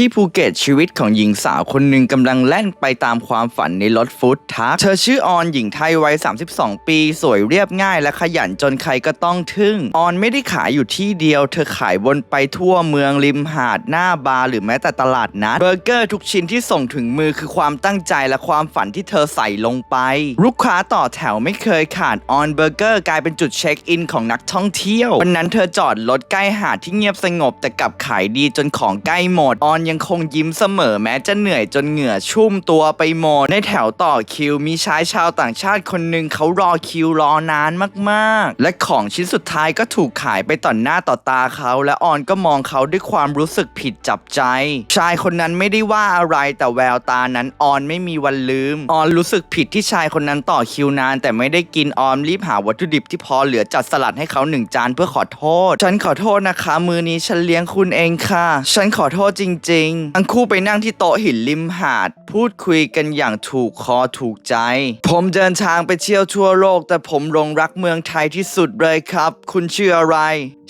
ที่ภูเก็ตชีวิตของหญิงสาวคนหนึ่งกำลังแล่นไปตามความฝันในรถฟู้ดทรัคเธอชื่อออนหญิงไทยวัย 32 ปี สวยเรียบง่ายและขยันจนใครก็ต้องทึ่ง ออนไม่ได้ขายอยู่ที่เดียว เธอขายวนไปทั่วเมืองริมหาดหน้าบาร์หรือแม้แต่ตลาดนัดเบอร์เกอร์ทุกชิ้นที่ส่งถึงมือคือความตั้งใจและความฝันที่เธอใส่ลงไป ลูกค้าต่อแถวไม่เคยขาดออนเบอร์เกอร์กลายเป็นจุดเช็คอินของนักท่องเที่ยววันนั้นเธอจอดรถใกล้หาดที่เงียบสงบแต่กลับขายดีจนของใกล้หมดออนยังคงยิ้มเสมอแม้จะเหนื่อยจนเหงื่อชุ่มตัวไปหมดในแถวต่อคิวมีชายชาวต่างชาติคนหนึ่งเขารอคิวรอนานมากๆ และของชิ้นสุดท้ายก็ถูกขายไปต่อหน้าต่อตาเขาและออนก็มองเขาด้วยความรู้สึกผิดจับใจ ชายคนนั้นไม่ได้ว่าอะไรแต่แววตานั้นออนไม่มีวันลืม ออนรู้สึกผิดที่ชายคนนั้นต่อคิวนาน แต่ไม่ได้กินออมรีบหาวัตถุดิบที่พอเหลือจัดสลัดให้เขาหนึ่งจานเพื่อขอโทษ ฉันขอโทษนะคะ มือนี้ฉันเลี้ยงคุณเองค่ะ ฉันขอโทษจริงๆทั้งคู่ไปนั่งที่โต๊ะหินริมหาด พูดคุยกันอย่างถูกคอถูกใจ ผมเดินทางไปเที่ยวทั่วโลก แต่ผมหลงรักเมืองไทยที่สุดเลยครับ คุณชื่ออะไร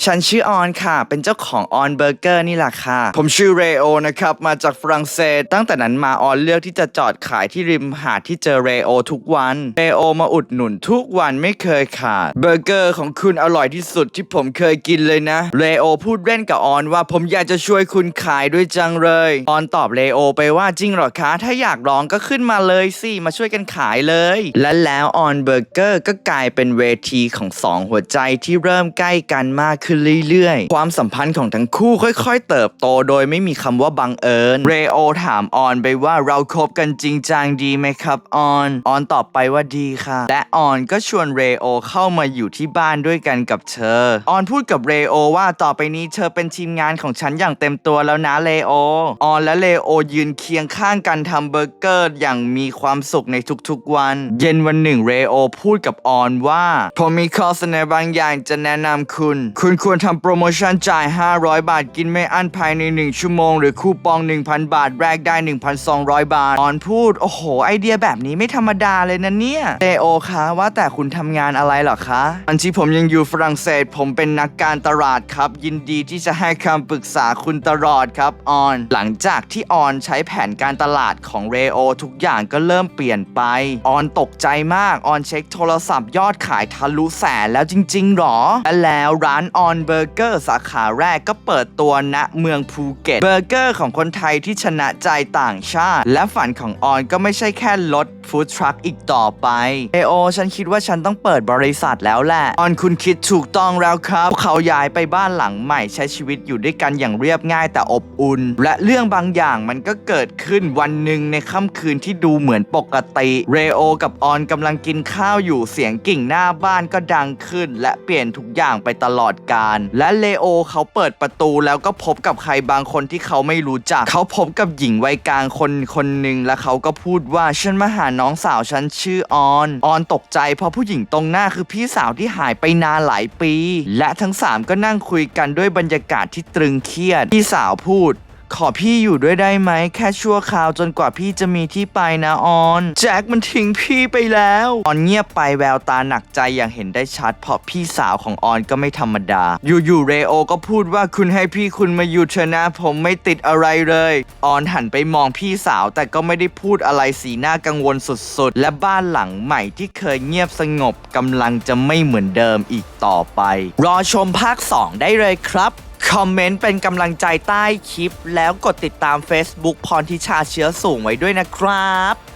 ฉันชื่อออนค่ะ เป็นเจ้าของออนเบอร์เกอร์นี่แหละค่ะ ผมชื่อเรโอนะครับ มาจากฝรั่งเศส ตั้งแต่นั้นมาออนเลือกที่จะจอดขายที่ริมหาดที่เจอเรโอทุกวัน เรโอมาอุดหนุนทุกวันไม่เคยขาด เบอร์เกอร์ของคุณอร่อยที่สุดที่ผมเคยกินเลยนะ เรโอพูดเล่นกับออนว่าผมอยากจะช่วยคุณขายด้วยจังเลยออนตอบเรโอไปว่าจริงหรอคะ ถ้าอยากลองก็ขึ้นมาเลยสิ มาช่วยกันขายเลย และแล้วออนเบอร์เกอร์ก็กลายเป็นเวทีของสองหัวใจที่เริ่มใกล้กันมากขึ้นเรื่อยๆ ความสัมพันธ์ของทั้งคู่ค่อยๆ เติบโตโดยไม่มีคำว่าบังเอิญเรโอถามออนไปว่าเราคบกันจริงจังดีไหมครับออนออนตอบไปว่าดีค่ะ และออนก็ชวนเรโอเข้ามาอยู่ที่บ้านด้วยกันกับเธอออนพูดกับเรโอว่าต่อไปนี้เธอเป็นทีมงานของฉันอย่างเต็มตัวแล้วนะเรโอออนและเรโอยืนเคียงข้างกันทำเบอร์เกอร์อย่างมีความสุขในทุกๆวัน เย็นวันหนึ่งเรโอพูดกับออนว่า ผมมีข้อเสนอบางอย่างจะแนะนำคุณ คุณควรทำโปรโมชั่นจ่าย 500 บาทกินไม่อั้นภายใน 1 ชั่วโมง หรือคูปอง 1,000 บาทแรกได้ 1,200 บาท ออนพูด โอ้โห ไอเดียแบบนี้ไม่ธรรมดาเลยนะเนี่ยเรโอคะว่าแต่คุณทำงานอะไรหรอคะอันที่ผมยังอยู่ฝรั่งเศสผมเป็นนักการตลาดครับ ยินดีที่จะให้คำปรึกษาคุณตลอดครับออนหลังจากที่ออนใช้แผนการตลาดของเรโอทุกอย่างก็เริ่มเปลี่ยนไป ออนตกใจมาก ออนเช็คโทรศัพท์ยอดขายทะลุแสนแล้วจริง ๆหรอ และแล้วร้านออนเบอร์เกอร์สาขาแรกก็เปิดตัวณเมืองภูเก็ต เบอร์เกอร์ของคนไทยที่ชนะใจต่างชาติ และฝันของออนก็ไม่ใช่แค่รถฟู้ดทรัคอีกต่อไปเอโอฉันคิดว่าฉันต้องเปิดบริษัทแล้วแหละ ออนคุณคิดถูกต้องแล้วครับพวกเขาย้ายไปบ้านหลังใหม่ใช้ชีวิตอยู่ด้วยกันอย่างเรียบง่ายแต่อบอุ่นและเรื่องบางอย่างมันก็เกิดขึ้นวันหนึ่งในค่ำคืนที่ดูเหมือนปกติเรโอกับออนกำลังกินข้าวอยู่เสียงกิ่งหน้าบ้านก็ดังขึ้น และเปลี่ยนทุกอย่างไปตลอดกาลและเลโอเขาเปิดประตูแล้วก็พบกับใครบางคนที่เขาไม่รู้จัก เขาพบกับหญิงวัยกลางคนคนหนึ่งและเขาก็พูดว่าฉันมาหาน้องสาวฉันชื่อออนออนตกใจเพราะผู้หญิงตรงหน้าคือพี่สาวที่หายไปนานหลายปี และทั้งสามก็นั่งคุยกันด้วยบรรยากาศที่ตรึงเครียดพี่สาวพูด ขอพี่อยู่ด้วยได้ไหม แค่ชั่วคราวจนกว่าพี่จะมีที่ไปนะออน แจ็คมันทิ้งพี่ไปแล้วออนเงียบไปแววตาหนักใจอย่างเห็นได้ชัด เพราะพี่สาวของออนก็ไม่ธรรมดา อยู่ๆเรโอก็พูดว่าคุณให้พี่คุณมาอยู่เถอะนะผมไม่ติดอะไรเลยออนหันไปมองพี่สาวแต่ก็ไม่ได้พูดอะไรสีหน้ากังวลสุดๆ และบ้านหลังใหม่ที่เคยเงียบสงบกำลังจะไม่เหมือนเดิมอีกต่อไป รอชมภาค 2 ได้เลยครับ คอมเมนต์เป็นกำลังใจใต้คลิป แล้วกดติดตาม Facebook พรทิชาเชื้อสูงไว้ด้วยนะครับ